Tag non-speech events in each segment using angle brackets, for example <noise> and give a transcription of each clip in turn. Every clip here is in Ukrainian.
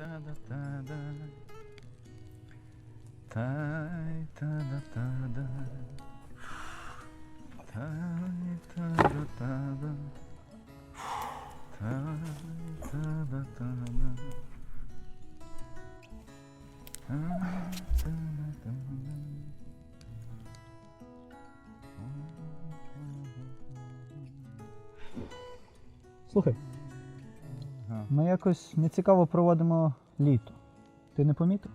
Та-да-та-да. Слухай. Ми якось нецікаво проводимо літо. Ти не помітив?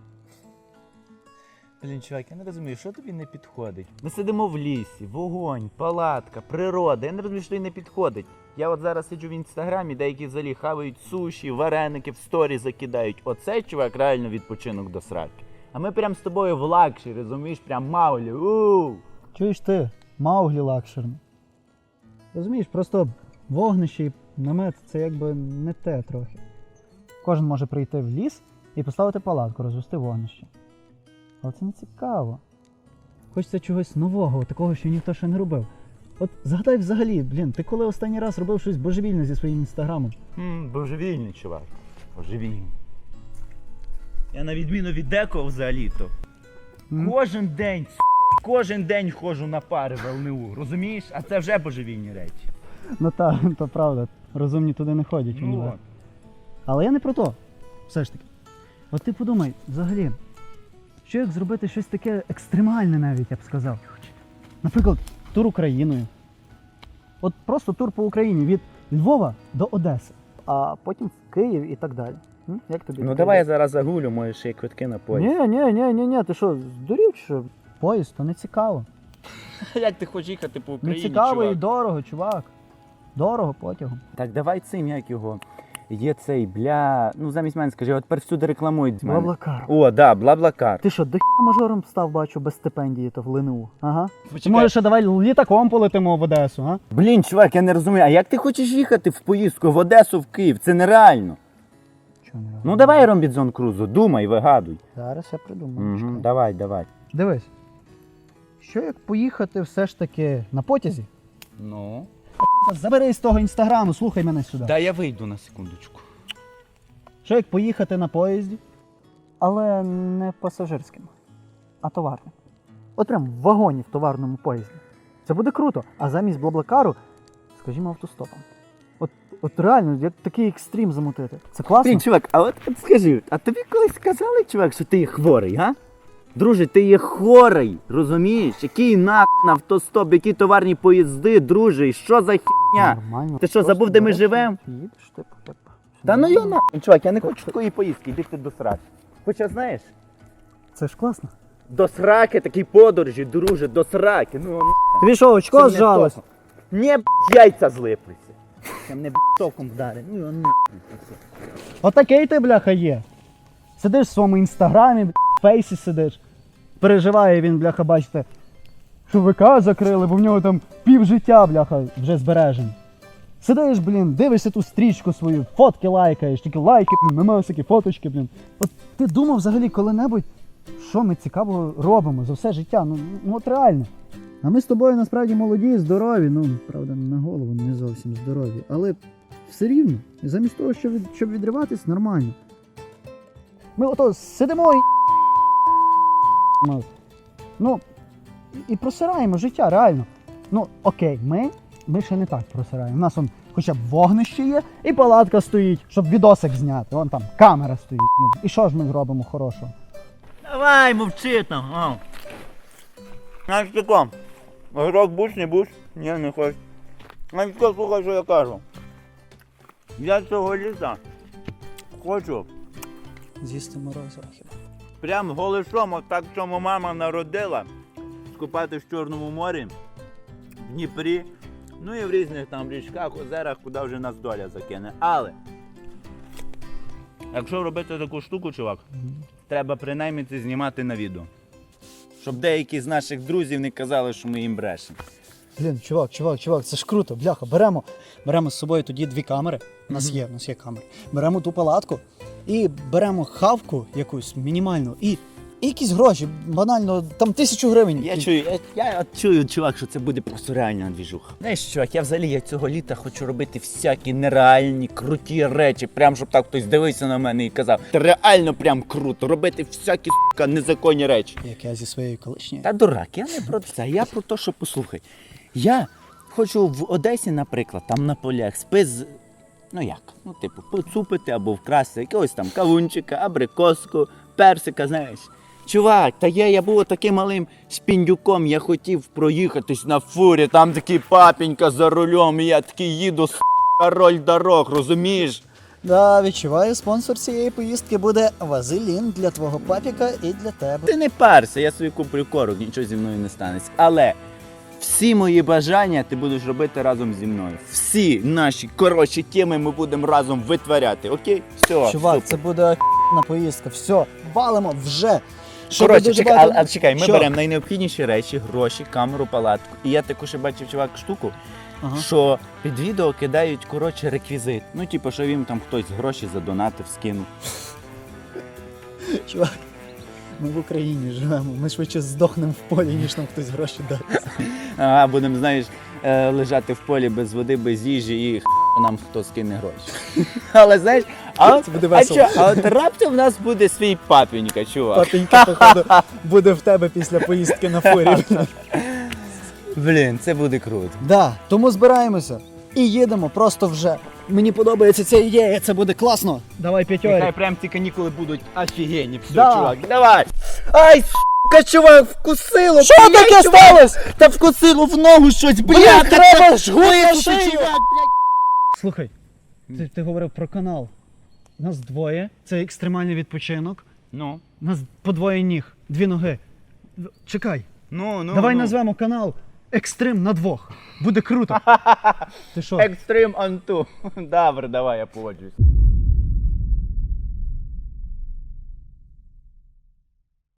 Блін, чувак, я не розумію, що тобі не підходить. Ми сидимо в лісі, вогонь, палатка, природа. Я не розумію, що тобі не підходить. Я от зараз сиджу в інстаграмі, деякі взагалі хавають суші, вареники в сторі закидають. Оце, чувак, реально відпочинок до сраки. А ми прям з тобою в лакші, розумієш, прям маулі. у Чуєш ти, Мауглі лакшерний. Розумієш, просто вогнище і намет це якби не те трохи. Кожен може прийти в ліс і поставити палатку, розвести вогнище. Але це не цікаво. Хочеться чогось нового, такого, що ніхто ще не робив. От згадай взагалі, блін, ти коли останній раз робив щось божевільне зі своїм інстаграмом? М, Божевільний, чувак. Божевільний. Я на відміну від декого взагалі-то. М? Кожен день, с**, кожен день ходжу на пари в ЛНУ, розумієш? А це вже божевільні речі. <laughs> Ну так, то правда. Розумні туди не ходять. Ну, от. Але я не про то. Все ж таки. От ти подумай, взагалі, що як зробити щось таке екстремальне навіть, я б сказав. Наприклад, тур Україною. От просто тур по Україні від Львова до Одеси, а потім в Київ і так далі. М? Як тобі? Ну таке? давай я зараз загулю, може ще й квитки на поїзд. Ні, ні, ні, ні, ні, ти що, здурів чи що? Поїзд, то не цікаво. <laughs> Як ти хочеш їхати по Україні? Не цікаво і дорого, чувак. Дорого потягом. Так давай цим, як його. Є цей бля. Ну замість мене скажи, от тепер всюди рекламують. мене. Блаблакар. О, да, бла-блакар. Ти що, до хіра мажором став, бачу, без стипендії то в ЛНУ? Ага. Почекай. може ще давай літаком полетимо в Одесу, а? Блін, чувак, я не розумію, а як ти хочеш їхати в поїздку в Одесу, в Київ? Це нереально. Чого не Ну давай Ромбідзон Крузо, думай, вигадуй. Зараз я придумаю. Угу, чекай. давай, давай. Дивись. Що як поїхати все ж таки на потязі? Ну. Забери з того інстаграму, слухай мене сюди. Да, я вийду на секундочку. Що як поїхати на поїзді? Але не пасажирським, а товарним. От прям в вагоні в товарному поїзді. Це буде круто. А замість блаблакару, скажімо, автостопом. От, от реально, як такий екстрім замутити. Це класно. Блін, чувак, а от, скажи, а тобі колись сказали, чувак, що ти хворий, га? Друже, ти є хворий, розумієш? Який нахуй автостоп, які товарні поїзди, друже, і що за херня? Нормально. Ти що, забув, де ми береш, живем? Їдеш, типу, типу. Та ну йо нахуй, чувак, я не хочу такої поїздки, йди ти до сраки. Хоча знаєш, Це ж класно. до сраки такій подорожі, друже, до сраки. Ну, Тобі що, очко не зжалось? Ні, б**, яйця злиплися. Я мене б**, током вдарив. Ну його нахуй. Отакий ти, бляха, є. Сидиш в своєму інстаграмі, бля, в фейсі сидиш. Переживає він, бляха, бачите, що ВК закрили, бо в нього там пів життя, бляха, вже збережень. Сидиш, блін, дивишся ту стрічку свою, фотки лайкаєш, тільки лайки, блін, мемесики, фоточки, блін. От ти думав взагалі коли-небудь, що ми цікаво робимо за все життя? Ну, ну от реально. А ми з тобою насправді молоді, здорові, ну, правда, на голову не зовсім здорові, але все рівно. Замість того, щоб, від- щоб відриватись, нормально. Ми ото сидимо і. Ну, Ну, і- просираємо життя, реально. Ну, окей, ми, ми ще не так просираємо. У нас он хоча б вогнище є, і палатка стоїть, щоб відосик зняти. Вон там камера стоїть. Ну, і що ж ми зробимо хорошого? Давай, мовчи там. А. Знаєш тако, огірок будь, не будь? Ні, не хоч. Знаєш тако, слухай, що я кажу. Я цього літа хочу З'їсти морозиво хіба. Прям голишом, от так, чому мама народила, скупати в Чорному морі, в Дніпрі, ну і в різних там річках, озерах, куди вже нас доля закине. Але, якщо робити таку штуку, чувак, треба принаймні це знімати на відео. Щоб деякі з наших друзів не казали, що ми їм брешемо. Блін, чувак, чувак, чувак, це ж круто, бляха, беремо, беремо з собою тоді дві камери. У нас є, у нас є камери. Беремо ту палатку і беремо хавку якусь мінімальну і, якісь гроші, банально, там тисячу гривень. Я чую, я, я от чую, чувак, що це буде просто реальна двіжуха. Знаєш, чувак, я взагалі я цього літа хочу робити всякі нереальні, круті речі. Прям щоб так хтось дивився на мене і казав. Це реально прям круто. Робити всякі сука, незаконні речі. Як я зі своєю колишньою. Та дурак, я не про це. Я про те, що послухай. Я хочу в Одесі, наприклад, там на полях спис. Ну як? Ну, типу, поцупити або вкрасти якогось там кавунчика, абрикоску, персика, знаєш. Чувак, та я, я був таким малим шпіндюком, я хотів проїхатись на фурі, там такий папінька за рулем, і я такий їду с король дорог, розумієш? Да, відчуваю, спонсор цієї поїздки буде Вазелін для твого папіка і для тебе. Ти не парся, я собі куплю корок, нічого зі мною не станеться. Але всі мої бажання ти будеш робити разом зі мною. Всі наші коротші теми ми будемо разом витворяти, окей? Все. Чувак, це буде на поїздка. Все, валимо вже. Щоб Коротше, дуже чекай, багато- а, а, чекай, ми Що? беремо найнеобхідніші речі, гроші, камеру, палатку. І я також ще бачив, чувак, штуку, Ага. що під відео кидають коротше реквізит. Ну, типу, що їм там хтось гроші задонатив, скинув. Чувак, ми в Україні живемо. Ми швидше здохнемо в полі, ніж нам хтось гроші дасть. Ага, будемо, знаєш, е, лежати в полі без води, без їжі і х нам хто скине гроші. <laughs> Але знаєш, а, от- Це буде а, весело. чо, а от раптом в нас буде свій папінька, чувак. Папенька, походу, буде в тебе після поїздки на фурі. Блін, це буде круто. Да, тому збираємося і їдемо просто вже. Мені подобається ця ідея, це буде класно. Давай п'ятьорі. прям ці канікули будуть офігенні. Все, Да. чувак, давай. Ай, сука, чувак, вкусило. Що блядь, таке чувак. сталося? Та вкусило в ногу щось, Блін, блядь. треба висуши, шию. чувак, блядь. Слухай, ти, ти говорив про канал. Нас двоє, це екстремальний відпочинок. Ну, Нас по двоє ніг, дві ноги. В- Чекай, ну, ну. давай ну. назвемо канал Екстрим на двох. Буде круто. <laughs> Ти що? Екстрим Анту. <laughs> Добре, давай, я погоджуюсь.